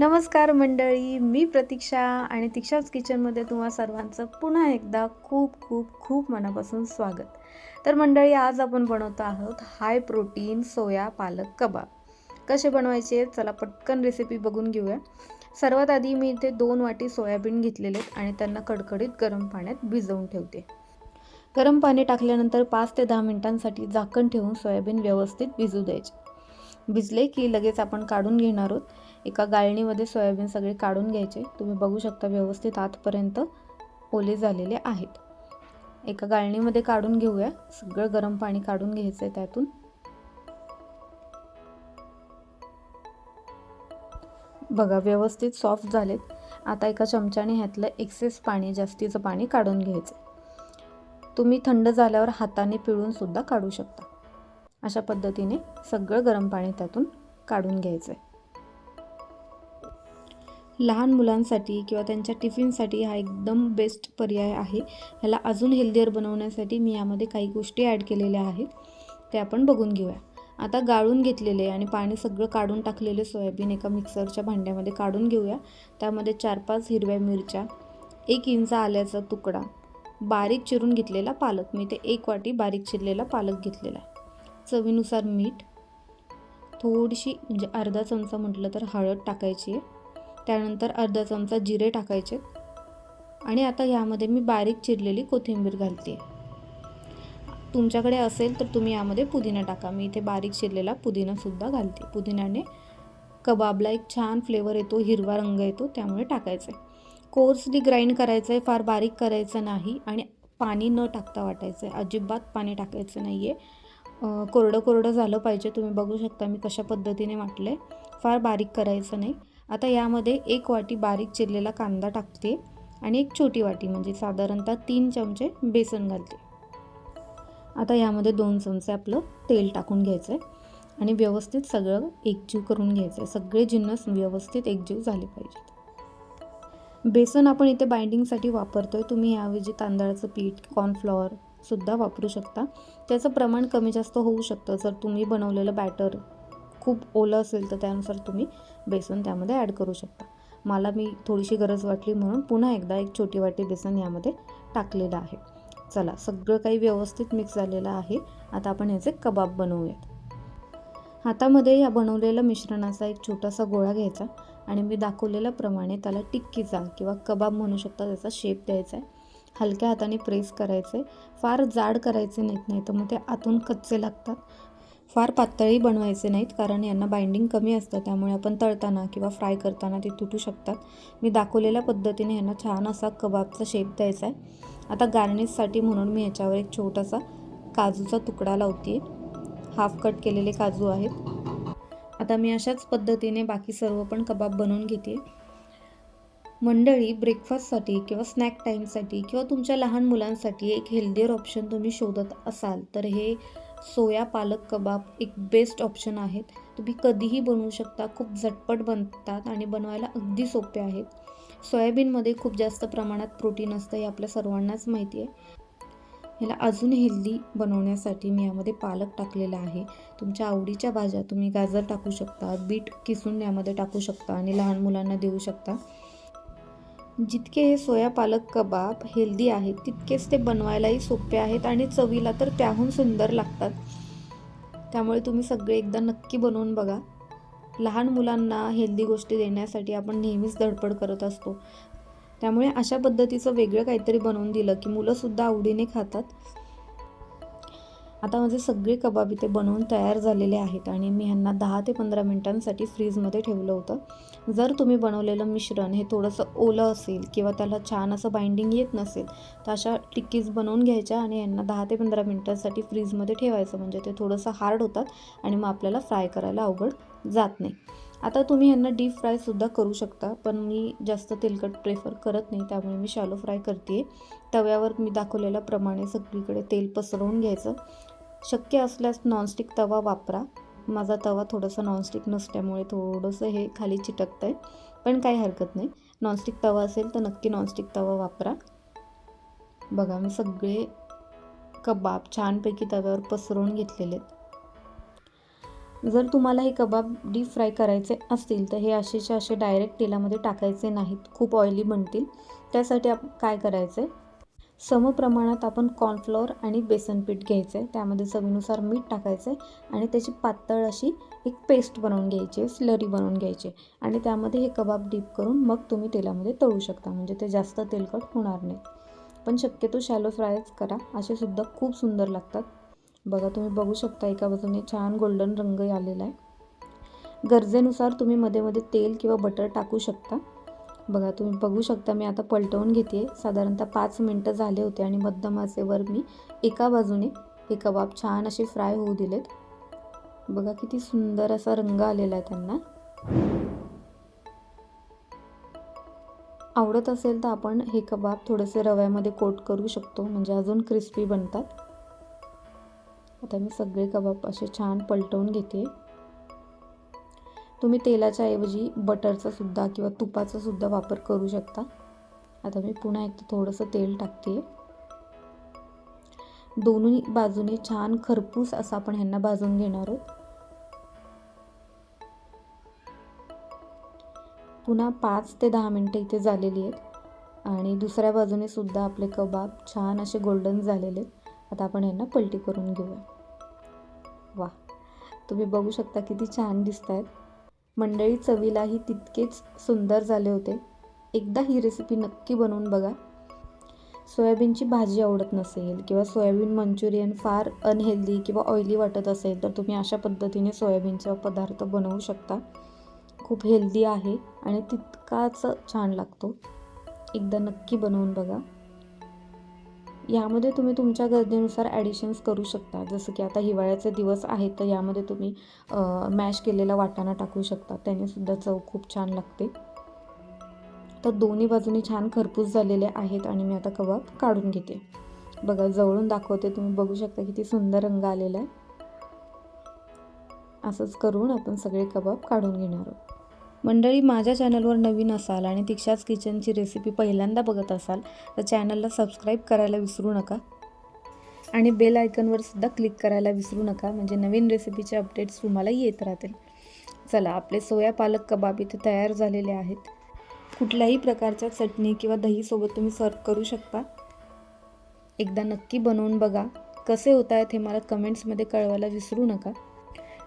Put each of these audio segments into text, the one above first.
नमस्कार मंडळी मी प्रतीक्षा आणि तीक्षाच किचनमध्ये तुम्हा सर्वांचं पुन्हा एकदा खूप खूप खूप मनापासून स्वागत. तर मंडळी आज आपण बनवतो आहोत हाय प्रोटीन सोया पालक कबाब. कसे बनवायचे चला पटकन रेसिपी बघून घेऊया. सर्वात आधी मी इथे दोन वाटी सोयाबीन घेतलेले आहेत आणि त्यांना कडकडीत गरम पाण्यात भिजवून ठेवते. गरम पाणी टाकल्यानंतर पाच ते दहा मिनिटांसाठी झाकण ठेवून सोयाबीन व्यवस्थित भिजू द्यायचे. भिजले की लगेच आपण काढून घेणार आहोत. एका गाळणीमध्ये सोयाबीन सगळे काढून घ्यायचे. तुम्ही बघू शकता व्यवस्थित आतपर्यंत ओले झालेले आहेत. एका गाळणीमध्ये काढून घेऊया. सगळं गरम पाणी काढून घ्यायचं आहे त्यातून. बघा व्यवस्थित सॉफ्ट झालेत. आता एका चमच्याने ह्यातलं एक्सेस पाणी जास्तीचं पाणी काढून घ्यायचं तुम्ही थंड झाल्यावर हाताने पिळून सुद्धा काढू शकता. अशा पद्धतीने सगळं गरम पाणी त्यातून काढून घ्यायचं आहे लहान मुलांसाठी किंवा त्यांच्या टिफिनसाठी हा एकदम बेस्ट पर्याय आहे. ह्याला अजून हेल्दियर बनवण्यासाठी मी यामध्ये काही गोष्टी ॲड केलेल्या आहेत. ते आपण बघून घेऊया. आता गाळून घेतलेले आणि पाणी सगळं काढून टाकलेले सोयाबीन एका मिक्सरच्या भांड्यामध्ये काढून घेऊया. त्यामध्ये चार पाच हिरव्या मिरच्या एक इंच आल्याचा तुकडा बारीक चिरून घेतलेला पालक. मी ते एक वाटी बारीक चिरलेला पालक घेतलेला आहे. चवीनुसार मीठ थोडीशी म्हणजे अर्धा चमचा म्हटलं तर हळद टाकायची आहे त्यानंतर अर्धा चमचा जिरे टाकायचे आणि आता यामध्ये मी बारीक चिरलेली कोथिंबीर घालते. तुमच्याकडे असेल तर तुम्ही यामध्ये पुदिना टाका. मी इथे बारीक चिरलेला पुदिनासुद्धा घालते. पुदिन्याने कबाबला एक छान फ्लेवर येतो हिरवा रंग येतो त्यामुळे टाकायचं आहे कोर्सली ग्राइंड करायचं आहे फार बारीक करायचं नाही आणि पाणी न टाकता वाटायचं आहे अजिबात पाणी टाकायचं नाही आहे कोरडं कोरडं झालं पाहिजे. तुम्ही बघू शकता मी कशा पद्धतीने वाटलं आहे फार बारीक करायचं नाही. आता यामध्ये एक वाटी बारीक चिरलेला कांदा टाकते आणि एक छोटी वाटी म्हणजे साधारणतः तीन चमचे बेसन घालते. आता यामध्ये दोन चमचे आपलं तेल टाकून घ्यायचं आहे आणि व्यवस्थित सगळं एकजीव करून घ्यायचं आहे सगळे जिन्नस व्यवस्थित एकजीव झाले पाहिजेत. बेसन आपण इथे बाइंडिंगसाठी वापरतो आहे तुम्ही याऐवजी तांदळाचं पीठ कॉर्नफ्लॉवर सुद्धा वापरू शकता. त्याचं प्रमाण कमी जास्त होऊ शकतं. जर तुम्ही बनवलेलं बॅटर खूप ओलं असेल तर त्यानुसार तुम्ही बेसन त्यामध्ये ॲड करू शकता. मला मी थोडीशी गरज वाटली म्हणून पुन्हा एकदा एक छोटी वाटी बेसन यामध्ये टाकलेलं आहे. चला सगळं काही व्यवस्थित मिक्स झालेलं आहे. आता आपण ह्याचे कबाब बनवूयात. हातामध्ये या बनवलेल्या मिश्रणाचा एक छोटासा गोळा घ्यायचा आणि मी दाखवलेल्याप्रमाणे त्याला टिक्कीचा किंवा कबाब म्हणू शकता त्याचा शेप द्यायचा आहे. हलक्या हाताने प्रेस करायचे. फार जाड करायचे नाहीत नाही तर मग ते आतून कच्चे लागतात. फार पातळी बनवायचे नाहीत कारण यांना बाइंडिंग कमी असतं त्यामुळे आपण तळताना किंवा फ्राय करताना ते तुटू शकतात. मी दाखवलेल्या पद्धतीने यांना छान असा कबाबचा शेप द्यायचा आहे. आता गार्निशसाठी म्हणून मी ह्याच्यावर एक छोटासा काजूचा तुकडा लावते हाफ कट केलेले काजू आहेत. आता मी अशाच पद्धतीने बाकी सर्व पण कबाब बनवून घेते मंडळी ब्रेकफास्टसाठी किंवा स्नॅक टाईमसाठी किंवा तुमच्या लहान मुलांसाठी एक हेल्दीअर ऑप्शन तुम्ही शोधत असाल तर हे सोया पालक कबाब एक बेस्ट ऑप्शन आहेत. तुम्ही कधीही बनवू शकता खूप झटपट बनतात आणि बनवायला अगदी सोपे आहेत. सोयाबीनमध्ये खूप जास्त प्रमाणात प्रोटीन असतं हे आपल्या सर्वांनाच माहिती आहे. ह्याला अजून हेल्दी बनवण्यासाठी मी यामध्ये पालक टाकलेला आहे. तुमच्या आवडीच्या भाज्या तुम्ही गाजर टाकू शकता बीट किसून यामध्ये टाकू शकता आणि लहान मुलांना देऊ शकता. जितके हे सोया पालक कबाब हेल्दी आहेत तितकेच ते बनवायलाही सोपे आहेत आणि चवीला तर त्याहून सुंदर लागतात. त्यामुळे तुम्ही सगळे एकदा नक्की बनवून बघा. लहान मुलांना हेल्दी गोष्टी देण्यासाठी आपण नेहमीच धडपड करत असतो. त्यामुळे अशा पद्धतीचं वेगळं काहीतरी बनवून दिलं की मुलंसुद्धा आवडीने खातात. आता माझे सगळे कबाब इथे बनवून तयार झालेले आहेत आणि मी ह्यांना दहा ते पंधरा मिनटांसाठी फ्रीजमध्ये ठेवलं होतं. जर तुम्ही बनवलेलं मिश्रण हे थोडंसं ओलं असेल किंवा त्याला छान असं बाइंडिंग येत नसेल तर अशा टिक्कीज बनवून घ्यायच्या आणि यांना दहा ते पंधरा मिनटांसाठी फ्रीजमध्ये ठेवायचं. म्हणजे ते थोडंसं हार्ड होतात आणि मग आपल्याला फ्राय करायला अवघड जात नाही. आता तुम्ही यांना डीप फ्रायसुद्धा करू शकता पण मी जास्त तेलकट प्रेफर करत नाही त्यामुळे मी शालो फ्राय करते तव्यावर मी दाखवलेल्याप्रमाणे सगळीकडे तेल पसरवून घ्यायचं. शक्य असल्यास नॉनस्टिक तवा वापरा. माझा तवा थोडासा नॉनस्टिक नसल्यामुळे थोडंसं हे खाली चिटकतं आहे पण काही हरकत नाही. नॉनस्टिक तवा असेल तर नक्की नॉनस्टिक तवा वापरा. बघा मी सगळे कबाब छानपैकी तव्यावर पसरवून घेतलेले आहेत. जर तुम्हाला हे कबाब डीप फ्राय करायचे असतील तर हे असेच्या असे डायरेक्ट तेलामध्ये टाकायचे नाहीत. खूप ऑइली बनतील. त्यासाठी आप काय करायचं आहे समप्रमाणात आपण कॉर्नफ्लॉवर आणि बेसन पीठ घ्यायचं आहे त्यामध्ये चवीनुसार मीठ टाकायचं आहे आणि त्याची पातळ अशी एक पेस्ट बनवून घ्यायची आहे स्लरी बनवून घ्यायची. आणि त्यामध्ये हे कबाब डीप करून मग तुम्ही तेलामध्ये तळू शकता. म्हणजे ते जास्त तेलकट होणार नाही. पण शक्यतो शॅलो फ्रायच करा. असे सुद्धा खूप सुंदर लागतात. बघा तुम्ही बघू शकता एका बाजूने छान गोल्डन रंग आलेला आहे. गरजेनुसार तुम्ही मध्ये मध्ये तेल किंवा बटर टाकू शकता. बघा तुम्ही बघू शकता मी आता पलटवून घेते साधारणतः पाच मिनटं झाले होते आणि मध्यमाचेवर मी एका बाजूने हे कबाब छान असे फ्राय होऊ दिलेत. बघा किती सुंदर असा रंग आलेला आहे त्यांना. आवडत असेल तर आपण हे कबाब थोडेसे रव्यामध्ये कोट करू शकतो म्हणजे अजून क्रिस्पी बनतात. आता मी सगळे कबाब असे छान पलटवून घेते. तुम्ही तेलाच्या ऐवजी बटरचा सुद्धा किंवा तुपाचा सुद्धा वापर करू शकता. आता मी पुन्हा एकदा थोडंसं तेल टाकते. दोन्ही बाजूने छान खरपूस असं आपण ह्यांना भाजून घेणार आहोत. पुन्हा पाच ते दहा मिनटं इथे झालेली आहेत. आणि दुसऱ्या बाजूने सुद्धा आपले कबाब छान असे गोल्डन झालेले आहेत. आता आपण यांना पलटी करून घेऊया. वा तुम्ही बघू शकता किती छान दिसत आहेत मंडळी चवीलाही तितकेच सुंदर झाले होते. एकदा ही रेसिपी नक्की बनवून बघा. सोयाबीनची भाजी आवडत नसेल किंवा सोयाबीन मंचुरियन फार अनहेल्दी किंवा ऑइली वाटत असेल तर तुम्ही अशा पद्धतीने सोयाबीनचा पदार्थ बनवू शकता. खूप हेल्दी आहे आणि तितकाच छान लागतो. एकदा नक्की बनवून बघा. यामध्ये तुम्ही तुमच्या गरजेनुसार ॲडिशन्स करू शकता. जसं की आता हिवाळ्याचे दिवस आहेत तर यामध्ये तुम्ही मॅश केलेला वाटाणा टाकू शकता. त्याने सुद्धा चव खूप छान लागते. तर दोन्ही बाजूनी छान खरपूस झालेले आहेत आणि मी आता कबाब काढून घेते. बघा जवळून दाखवते. तुम्ही बघू शकता किती सुंदर रंग आलेला आहे. असंच करून आपण सगळे कबाब काढून घेणार आहोत. मंडळी माझ्या चॅनलवर नवीन असाल आणि दीक्षाच किचनची रेसिपी पहिल्यांदा बघत असाल तर चॅनलला सबस्क्राईब करायला विसरू नका. आणि बेल आयकनवर सुद्धा क्लिक करायला विसरू नका म्हणजे नवीन रेसिपीचे अपडेट्स तुम्हाला येत राहतील. चला आपले सोया पालक कबाब इथे तयार झालेले आहेत. कुठल्याही प्रकारच्या चटणी किंवा दहीसोबत तुम्ही सर्व करू शकता. एकदा नक्की बनवून बघा. कसे होत आहेत हे मला कमेंट्समध्ये कळवायला विसरू नका.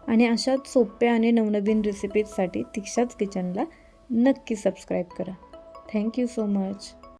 आणि अशाच सोप्या आणि नवनवीन रेसिपीजसाठी तिक्षाच किचनला नक्की सबस्क्राईब करा. Thank you so much